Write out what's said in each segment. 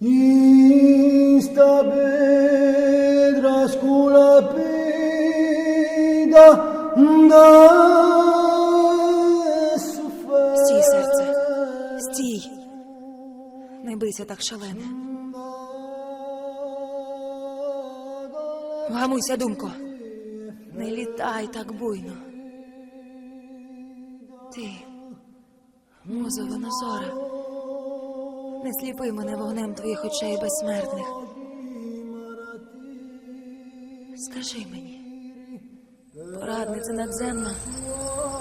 Instabedra sculapida da Стій, серце. Стій. Не бийся так шалено. Вгамуйся, думко. Не літай так буйно. Ти, музо Венозора, не сліпи мене вогнем твоїх очей безсмертних. Скажи мені, порадниця надземна,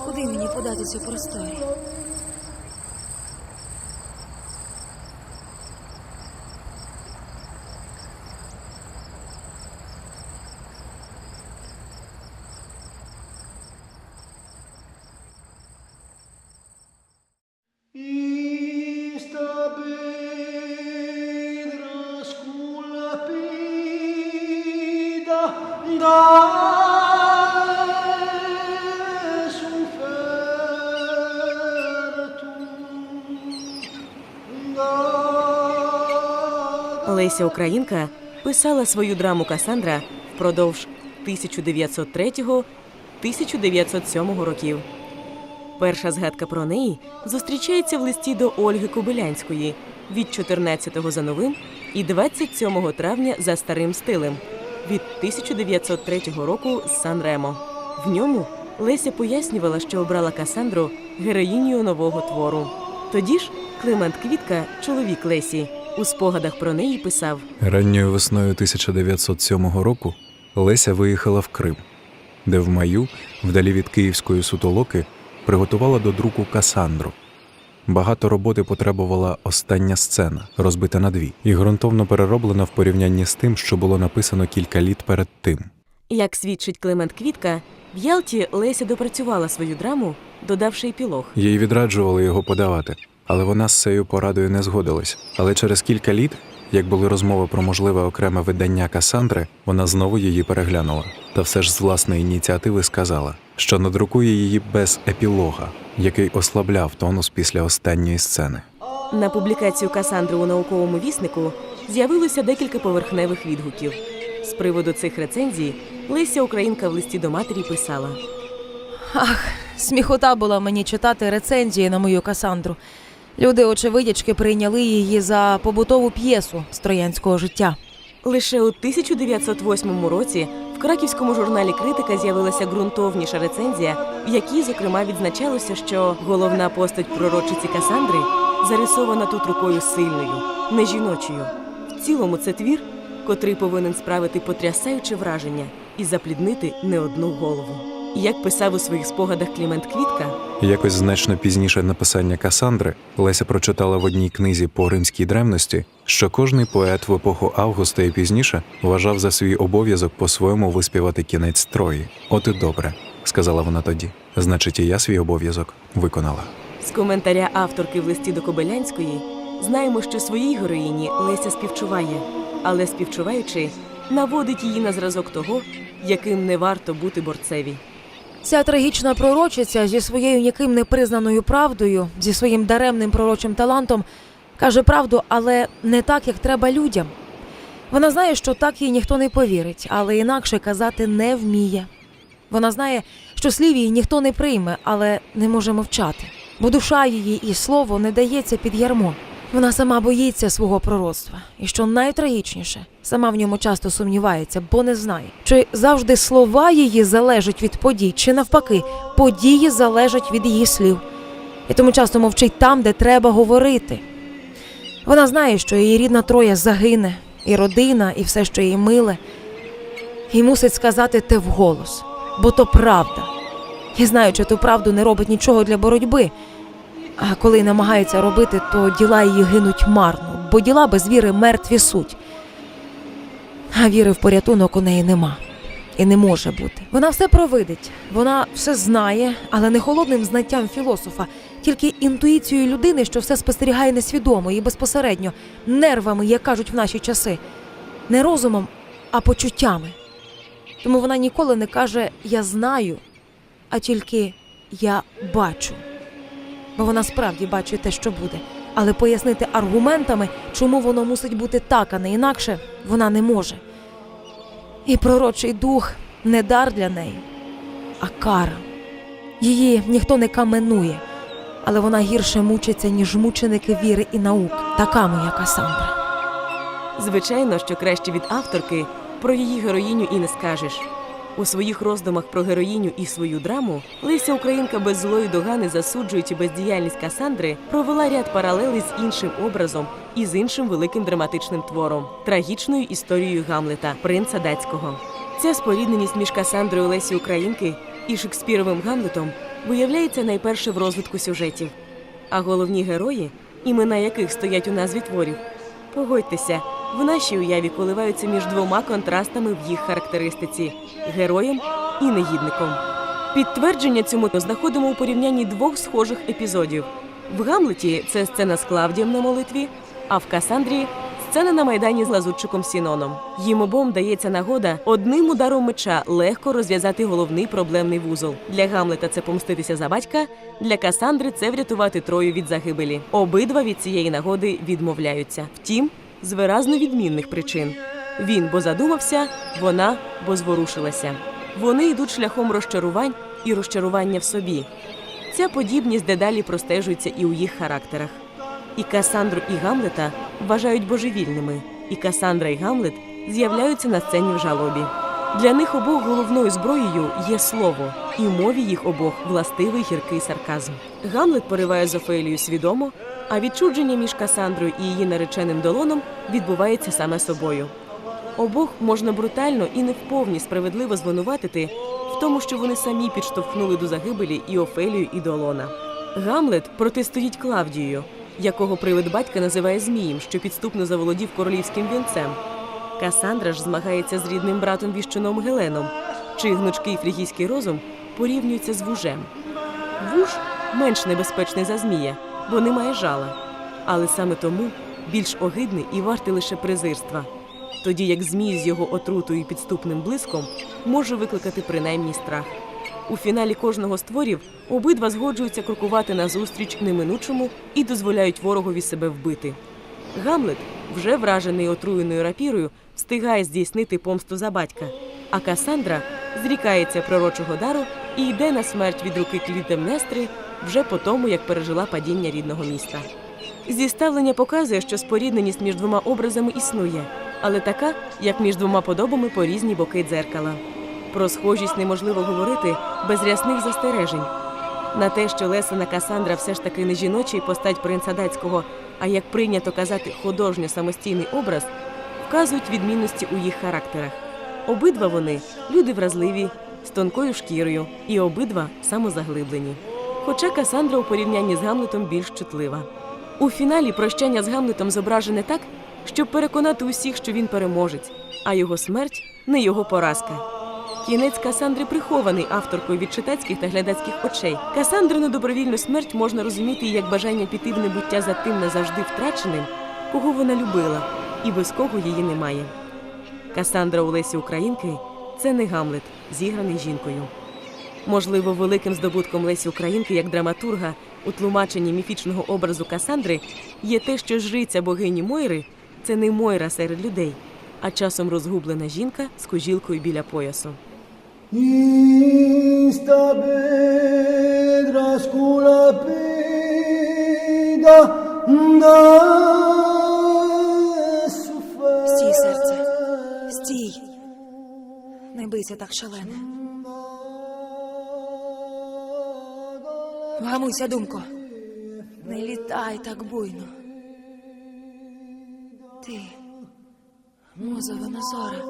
куди мені податися у просторі? Леся Українка писала свою драму Касандра впродовж 1903-1907 років. Перша згадка про неї зустрічається в листі до Ольги Кобилянської від 14-го за новим і 27 травня за старим стилем від 1903 року Сан-Ремо. В ньому Леся пояснювала, що обрала Касандру героїнею нового твору. Тоді ж Климент Квітка, чоловік Лесі, у спогадах про неї писав: Ранньою весною 1907 року Леся виїхала в Крим, де в маю, вдалі від Київської сутолоки, приготувала до друку Касандру. Багато роботи потребувала остання сцена, розбита на дві, і ґрунтовно перероблена в порівнянні з тим, що було написано кілька літ перед тим. Як свідчить Климент Квітка, в Ялті Леся допрацювала свою драму, додавши епілог. Їй відраджували його подавати, але вона з цією порадою не згодилась. Але через кілька літ, як були розмови про можливе окреме видання Касандри, вона знову її переглянула. Та все ж з власної ініціативи сказала, що надрукує її без епілога, який ослабляв тонус після останньої сцени. На публікацію Касандри у науковому віснику з'явилося декілька поверхневих відгуків. З приводу цих рецензій Леся Українка в листі до матері писала: Ах, сміхота була мені читати рецензії на мою Касандру. Люди, очевидячки, прийняли її за побутову п'єсу з троянського життя. лише у 1908 році краківському журналі Критика з'явилася ґрунтовніша рецензія, в якій, зокрема, відзначалося, що головна постать пророчиці Касандри зарисована тут рукою сильною, не жіночою. В цілому це твір, котрий повинен справити потрясаюче враження і запліднити не одну голову. Як писав у своїх спогадах Клімент Квітка, Якось значно пізніше написання Касандри Леся прочитала в одній книзі по римській древності, що кожний поет в епоху Августа і пізніше вважав за свій обов'язок по-своєму виспівати кінець Трої. От і добре, сказала вона тоді. Значить, і я свій обов'язок виконала. З коментаря авторки в листі до Кобилянської знаємо, що своїй героїні Леся співчуває, але співчуваючи, наводить її на зразок того, яким не варто бути борцеві. Ця трагічна пророчиця зі своєю ніким не признаною правдою, зі своїм даремним пророчим талантом, каже правду, але не так, як треба людям. Вона знає, що так їй ніхто не повірить, але інакше казати не вміє. Вона знає, що слів її ніхто не прийме, але не може мовчати, бо душа її і слово не дається під ярмо. Вона сама боїться свого пророцтва, і що найтрагічніше, сама в ньому часто сумнівається, бо не знає, чи завжди слова її залежать від подій, чи навпаки, події залежать від її слів. І тому часто мовчить там, де треба говорити. Вона знає, що її рідна троя загине, і родина, і все, що їй миле, і мусить сказати те вголос, бо то правда. І знаючи ту правду, не робить нічого для боротьби. А коли намагається робити, то діла її гинуть марно, бо діла без віри мертві суть. А віри в порятунок у неї нема і не може бути. Вона все провидить, вона все знає, але не холодним знаттям філософа, тільки інтуїцією людини, що все спостерігає несвідомо і безпосередньо, нервами, як кажуть в наші часи, не розумом, а почуттями. Тому вона ніколи не каже Я знаю, а тільки я бачу. Бо вона справді бачить те, що буде, але пояснити аргументами, чому воно мусить бути так, а не інакше, вона не може. І пророчий дух не дар для неї, а кара. Її ніхто не каменує, але вона гірше мучиться, ніж мученики віри і наук, така моя Касандра. Звичайно, що краще від авторки про її героїню і не скажеш. У своїх роздумах про героїню і свою драму Леся Українка без злої догани, засуджуючи бездіяльність Касандри, провела ряд паралелей з іншим образом і з іншим великим драматичним твором трагічною історією Гамлета, принца датського. Ця спорідненість між Касандрою Лесі Українки і Шекспіровим Гамлетом виявляється найперше в розвитку сюжетів. А головні герої, імена яких стоять у назві творів, Погодьтеся, в нашій уяві коливаються між двома контрастами в їх характеристиці героєм і негідником. Підтвердження цьому знаходимо у порівнянні двох схожих епізодів. В Гамлеті це сцена з Клавдієм на молитві, а в Касандрі сцена на майдані з лазутчиком Сіноном. Їм обом дається нагода одним ударом меча легко розв'язати головний проблемний вузол. Для Гамлета це помститися за батька, для Касандри це врятувати Трою від загибелі. Обидва від цієї нагоди відмовляються. Втім, з виразно відмінних причин. Він бо задумався, вона бо зворушилася. Вони йдуть шляхом розчарувань і розчарування в собі. Ця подібність дедалі простежується і у їх характерах. І Касандру, і Гамлета вважають божевільними, і Касандра і Гамлет з'являються на сцені в жалобі. Для них обох головною зброєю є слово, і мові їх обох властивий гіркий сарказм. Гамлет пориває з Офелією свідомо, а відчудження між Касандрою і її нареченим долоном відбувається саме собою. Обох можна брутально і не вповні справедливо звинуватити в тому, що вони самі підштовхнули до загибелі і Офелію, і Долона. Гамлет протистоїть Клавдією, якого привид батька називає Змієм, що підступно заволодів королівським вінцем. Касандра ж змагається з рідним братом віщуном Геленом, чий гнучкий фрігійський розум порівнюється з вужем. Вуж менш небезпечний за змія, бо не має жала, але саме тому більш огидний і вартий лише презирства. Тоді як змій з його отрутою і підступним блиском може викликати принаймні страх. У фіналі кожного з творів обидва згоджуються крокувати назустріч неминучому і дозволяють ворогові себе вбити. Гамлет, вже вражений отруєною рапірою, встигає здійснити помсту за батька, а Касандра зрікається пророчого дару і йде на смерть від руки Клітемнестри вже по тому, як пережила падіння рідного міста. Зіставлення показує, що спорідненість між двома образами існує, але така, як між двома подобами по різні боки дзеркала. Про схожість неможливо говорити без рясних застережень. На те, що Лесина Касандра все ж таки не жіночий постать принца датського, а як прийнято казати, художньо самостійний образ, вказують відмінності у їх характерах. Обидва вони люди вразливі, з тонкою шкірою, і обидва самозаглиблені. Хоча Касандра у порівнянні з Гамлетом більш чутлива. У фіналі прощання з Гамлетом зображене так, щоб переконати усіх, що він переможець, а його смерть не його поразка. Кінець Касандри прихований авторкою від читацьких та глядацьких очей. Касандрину добровільну смерть можна розуміти як бажання піти в небуття за тим назавжди втраченим, кого вона любила, і без кого її немає. Касандра у Українки це не Гамлет, зіграний жінкою. Можливо, великим здобутком Лесі Українки як драматурга у тлумаченні міфічного образу Касандри є те, що жриця богині Мойри це не Мойра серед людей, а часом розгублена жінка з кожілкою біля поясу. Sculapida da Стій, серце, стій. Не бийся так шалено. Вгамуйся, думко. Не літай так буйно. Ти, муза Венозора,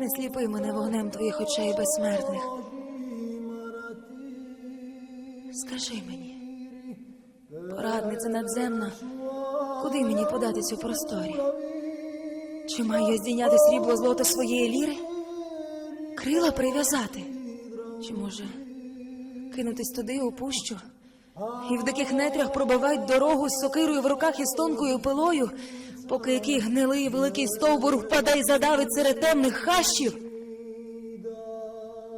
не сліпи мене вогнем твоїх очей безсмертних. Скажи мені, порадниця надземна, куди мені податись у просторі? Чи маю я здійняти срібло злото своєї ліри? Крила прив'язати? Чи може кинутись туди у пущу? І в диких нетрях пробивають дорогу з сокирою в руках і з тонкою пилою, поки який гнилий великий стовбур впаде й задавить серед темних хащів?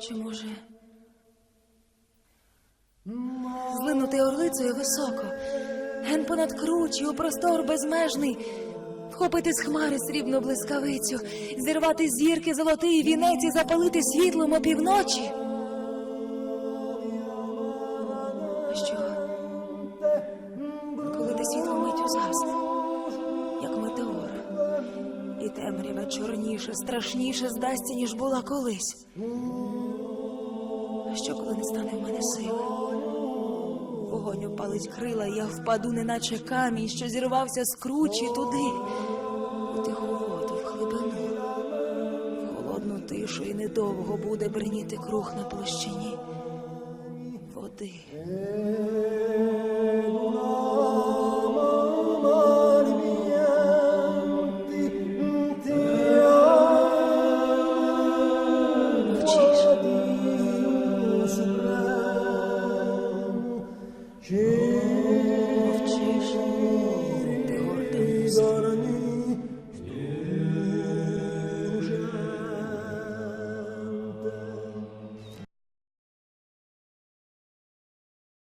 Чи може злинути орлицею високо, ген понад кручі у простор безмежний, вхопити з хмари срібну блискавицю, зірвати зірки золотий вінець і запалити світлом опівночі. Страшніше здасться, ніж була колись. А що, коли не стане в мене сили? Вогонь опалить крила, я впаду, неначе камінь, що зірвався з кручі туди, у тиху воду, в глибину, в холодну тишу, і недовго буде бриніти круг на площині води.